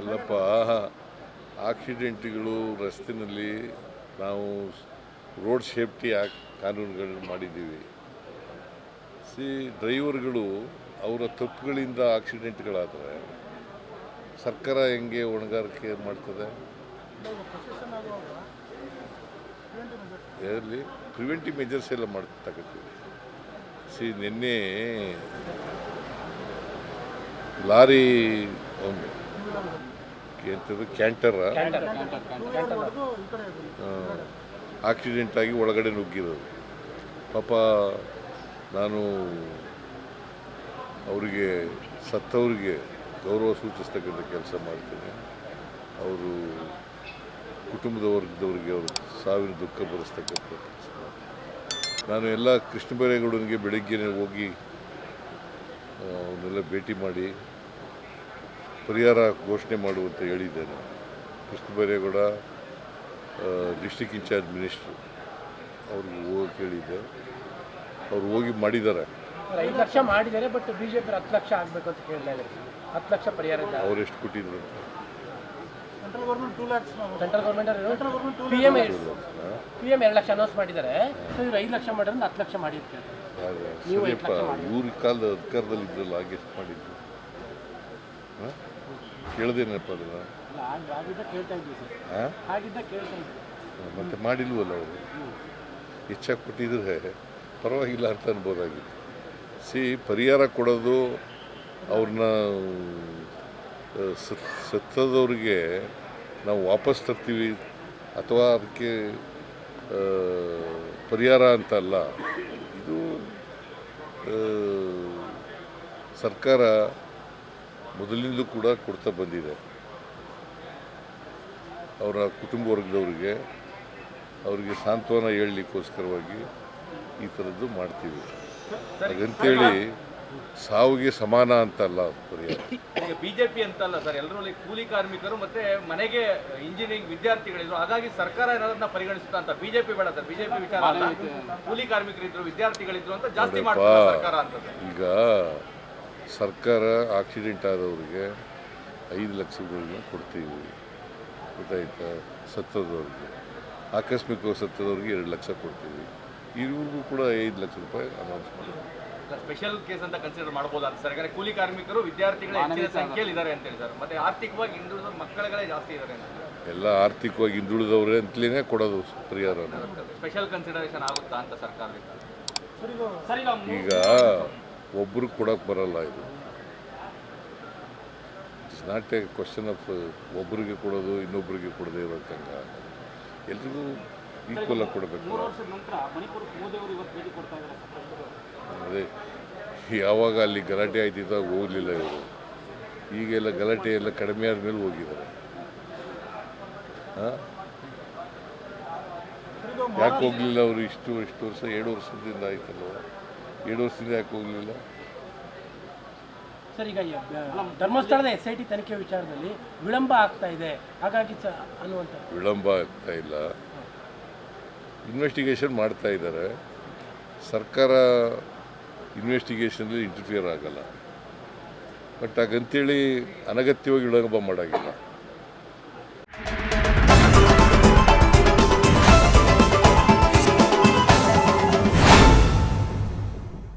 ಅಲ್ಲಪ್ಪ, ಆಕ್ಸಿಡೆಂಟ್ಗಳು ರಸ್ತೆಯಲ್ಲಿ ನಾವು ರೋಡ್ ಸೇಫ್ಟಿ ಆ ಕಾನೂನುಗಳನ್ನು ಮಾಡಿದ್ದೀವಿ. ಸಿ, ಡ್ರೈವರ್ಗಳು ಅವರ ತಪ್ಪುಗಳಿಂದ ಆಕ್ಸಿಡೆಂಟ್ಗಳಾದರೆ ಸರ್ಕಾರ ಹೆಂಗೆ ಹೊಣೆಗಾರಿಕೆ ಮಾಡ್ತದೆ? ಇದರಲ್ಲಿ ಪ್ರಿವೆಂಟಿವ್ ಮೆಜರ್ಸ್ ಎಲ್ಲ ಮಾಡ್ತಕ್ಕಂಥದ್ದು. ಸಿ, ನಿನ್ನೆ ಲಾರಿ ಎಂಥದ್ದು ಕ್ಯಾಂಟರ ಆಕ್ಸಿಡೆಂಟ್ ಆಗಿ ಒಳಗಡೆ ನುಗ್ಗಿರೋದು. ಪಾಪ ನಾನು ಅವರಿಗೆ ಸತ್ತವರಿಗೆ ಗೌರವ ಸೂಚಿಸ್ತಕ್ಕಂಥ ಕೆಲಸ ಮಾಡ್ತೇನೆ. ಅವರು ಕುಟುಂಬದ ವರ್ಗದವರಿಗೆ ಅವರು ಸಾವಿನ ದುಃಖ ಬರೆಸ್ತಕ್ಕಂಥ ಕೆಲಸ ನಾನು ಎಲ್ಲ ಕೃಷ್ಣ ಬೈರೇಗೌಡನಿಗೆ ಬೆಳಗ್ಗೆನೇ ಹೋಗಿ ಅವನ್ನೆಲ್ಲ ಭೇಟಿ ಮಾಡಿ ಪರಿಹಾರ ಘೋಷಣೆ ಮಾಡುವಂತ ಹೇಳಿದ್ದೇನೆ. Krishna Byregowda district in charge minister ಅವ್ರಿಗೆ ಹೋಗಿ ಕೇಳಿದ್ದೆ ಅವ್ರು ಹೋಗಿ ಮಾಡಿದ್ದಾರೆ. ಐದು ಲಕ್ಷ ಮಾಡಿದ್ದಾರೆ ಬಟ್ ಬಿಜೆಪಿ ಹತ್ತು ಲಕ್ಷ ಆಗಬೇಕು ಅಂತ ಕೇಳಿದ್ರು ಇದ್ದಾರೆ. ಹತ್ತು ಲಕ್ಷ ಪರಿಹಾರ ಅವ್ರು ಎಷ್ಟು ಕೊಟ್ಟಿದ್ರು ಅಂತ. Central government two lakhs central government P M P M ಎರಡು ಲಕ್ಷ ಅನೌನ್ಸ್ ಮಾಡಿದ್ದಾರೆ. ಸೊ ಇವ್ರು ಐದು ಲಕ್ಷ ಮಾಡಿದ್ರೆ ಹತ್ತು ಲಕ್ಷ ಮಾಡಿ ಅಂತ ಕೇಳ್ತಾರೆ ಯಾರು? ನೀವು ಇವ್ರ ಕಾಲದ ಅಧಿಕಾರದಲ್ಲಿ ಇದ್ರಲ್ಲ ಹಾಗೆ ಎಷ್ಟು ಮಾಡಿದ್ರು ಹಾಂ? ಕೇಳ್ದೇನಪ್ಪ ಅದನ್ನ ಮತ್ತೆ ಮಾಡಿಲ್ವಲ್ಲ ಅವರು? ಇಚ್ಛೆ ಕೊಟ್ಟಿದ್ರೆ ಪರವಾಗಿಲ್ಲ ಅಂತ ಅನ್ಬೋದಾಗಿತ್ತು. ಸಿ ಪರಿಹಾರ ಕೊಡೋದು ಅವ್ರನ್ನ ಸತ್ ಸತ್ತದವ್ರಿಗೆ ನಾವು ವಾಪಸ್ ತರ್ತೀವಿ ಅಥವಾ ಅದಕ್ಕೆ ಪರಿಹಾರ ಅಂತ ಅಲ್ಲ. ಇದು ಸರ್ಕಾರ ಮೊದಲಿಂದಲೂ ಕೂಡ ಕೊಡ್ತಾ ಬಂದಿದೆ. ಅವರ ಕುಟುಂಬ ವರ್ಗದವರಿಗೆ ಅವರಿಗೆ ಸಾಂತ್ವನ ಹೇಳಲಿಕ್ಕೋಸ್ಕರವಾಗಿ ಈ ಥರದ್ದು ಮಾಡ್ತೀವಿ. ಹಾಗಂತೇಳಿ ಸಾವಿಗೆ ಸಮಾನ ಅಂತಲ್ಲ ಪರಿಹಾರ. ಬಿಜೆಪಿ ಅಂತಲ್ಲ ಸರ್ ಎಲ್ಲರೂ ಕೂಲಿ ಕಾರ್ಮಿಕರು ಮತ್ತೆ ಮನೆಗೆ ಇಂಜಿನಿಯರಿಂಗ್ ವಿದ್ಯಾರ್ಥಿಗಳಿದ್ರು. ಹಾಗಾಗಿ ಸರ್ಕಾರ ಏನಾದ್ರನ್ನ ಪರಿಗಣಿಸುತ್ತಾ ಅಂತ ಬಿಜೆಪಿ ಬೇಡ ಸರ್ ಬಿಜೆಪಿ ವಿಚಾರ ಕೂಲಿ ಕಾರ್ಮಿಕರಿದ್ರು ವಿದ್ಯಾರ್ಥಿಗಳಿದ್ರು ಅಂತ ಜಾಸ್ತಿ ಮಾಡ್ತಾರೆ ಸರ್ಕಾರ ಅಂತ. ಈಗ ಸರ್ಕಾರ ಆಕ್ಸಿಡೆಂಟ್ ಆದವರಿಗೆ ಐದು ಲಕ್ಷಗಳನ್ನ ಕೊಡ್ತೀವಿ. ಗೊತ್ತಾಯ್ತಾ? ಸತ್ತದವ್ರಿಗೆ. ಆಕಸ್ಮಿಕವಾಗಿ ಸತ್ತದವ್ರಿಗೆ ಎರಡು ಲಕ್ಷ ಕೊಡ್ತೀವಿ. ಇವ್ರಿಗೂ ಕೂಡ ಐದು ಲಕ್ಷ ರೂಪಾಯಿ ಅನೌನ್ಸ್ ಮಾಡಿದ್ವಿ ಸ್ಪೆಷಲ್ ಕೇಸ್ ಅಂತ ಕನ್ಸಿಡರ್ ಮಾಡಬಹುದು ಅಂತ ಸರ್ ಯಾಕಂದ್ರೆ ಕೂಲಿ ಕಾರ್ಮಿಕರು ವಿದ್ಯಾರ್ಥಿಗಳ ಹೆಚ್ಚಿನ ಸಂಖ್ಯೆಯಲ್ಲಿ ಇದ್ದಾರೆ ಅಂತ ಹೇಳಿ ಸರ್ ಮತ್ತೆ ಆರ್ಥಿಕವಾಗಿ ಹಿಂದುಳಿದ ಮಕ್ಕಳುಗಳೇ ಜಾಸ್ತಿ ಇದ್ದಾರೆ ಎಲ್ಲ ಆರ್ಥಿಕವಾಗಿ ಹಿಂದುಳಿದವ್ರೆ ಅಂತಲೇ ಕೊಡೋದು ಪರಿಹಾರ ಸ್ಪೆಷಲ್ ಕನ್ಸಿಡರೇಷನ್ ಆಗುತ್ತಾ ಅಂತ ಸರ್ಕಾರದಿಂದ? ಈಗ ಈಗ ಕೊಡೋಕ್ಕೆ ಕೊಡೋಕೆ ಬರಲ್ಲ ಇದು. It's not a question of ಒಬ್ಬರಿಗೆ ಕೊಡೋದು ಇನ್ನೊಬ್ಬರಿಗೆ ಕೊಡದೇ ಇರೋಕ್ಕಂಗ ಎಲ್ರಿಗೂ ಈಕ್ವಲ್ ಆಗಿ ಕೊಡಬೇಕು ಅದೇ, ಯಾವಾಗ ಅಲ್ಲಿ ಗಲಾಟೆ ಆಯ್ತಿದ್ದ ಹೋಗಲಿಲ್ಲ ಇವರು. ಈಗೆಲ್ಲ ಗಲಾಟೆ ಎಲ್ಲ ಕಡಿಮೆ ಆದಮೇಲೆ ಹೋಗಿದ್ದಾರೆ. ಯಾಕೆ ಹೋಗಲಿಲ್ಲ ಅವರು ಇಷ್ಟು ಇಷ್ಟು ವರ್ಷ, ಎರಡು ವರ್ಷದಿಂದ ಆಯ್ತಲ್ವ? ಎರಡು ವರ್ಷದಿಂದ ಯಾಕೆ ಹೋಗಲಿಲ್ಲ ಸರ್ ಈಗ ಧರ್ಮಸ್ಥಳದ ಎಸ್ ಐ ಟಿ ತನಿಖೆ ವಿಚಾರದಲ್ಲಿ ವಿಳಂಬ ಆಗ್ತಾ ಇದೆ. ಹಾಗಾಗಿ ಸ ಅನ್ನುವಂಥ ವಿಳಂಬ ಆಗ್ತಾ ಇಲ್ಲ. ಇನ್ವೆಸ್ಟಿಗೇಷನ್ ಮಾಡ್ತಾ ಇದ್ದಾರೆ. ಸರ್ಕಾರ ಇನ್ವೆಸ್ಟಿಗೇಷನಲ್ಲಿ ಇಂಟರ್ಫಿಯರ್ ಆಗಲ್ಲ. ಬಟ್ ಹಾಗಂತೇಳಿ ಅನಗತ್ಯವಾಗಿ ವಿಳಂಬ ಮಾಡೋಂಗಿಲ್ಲ.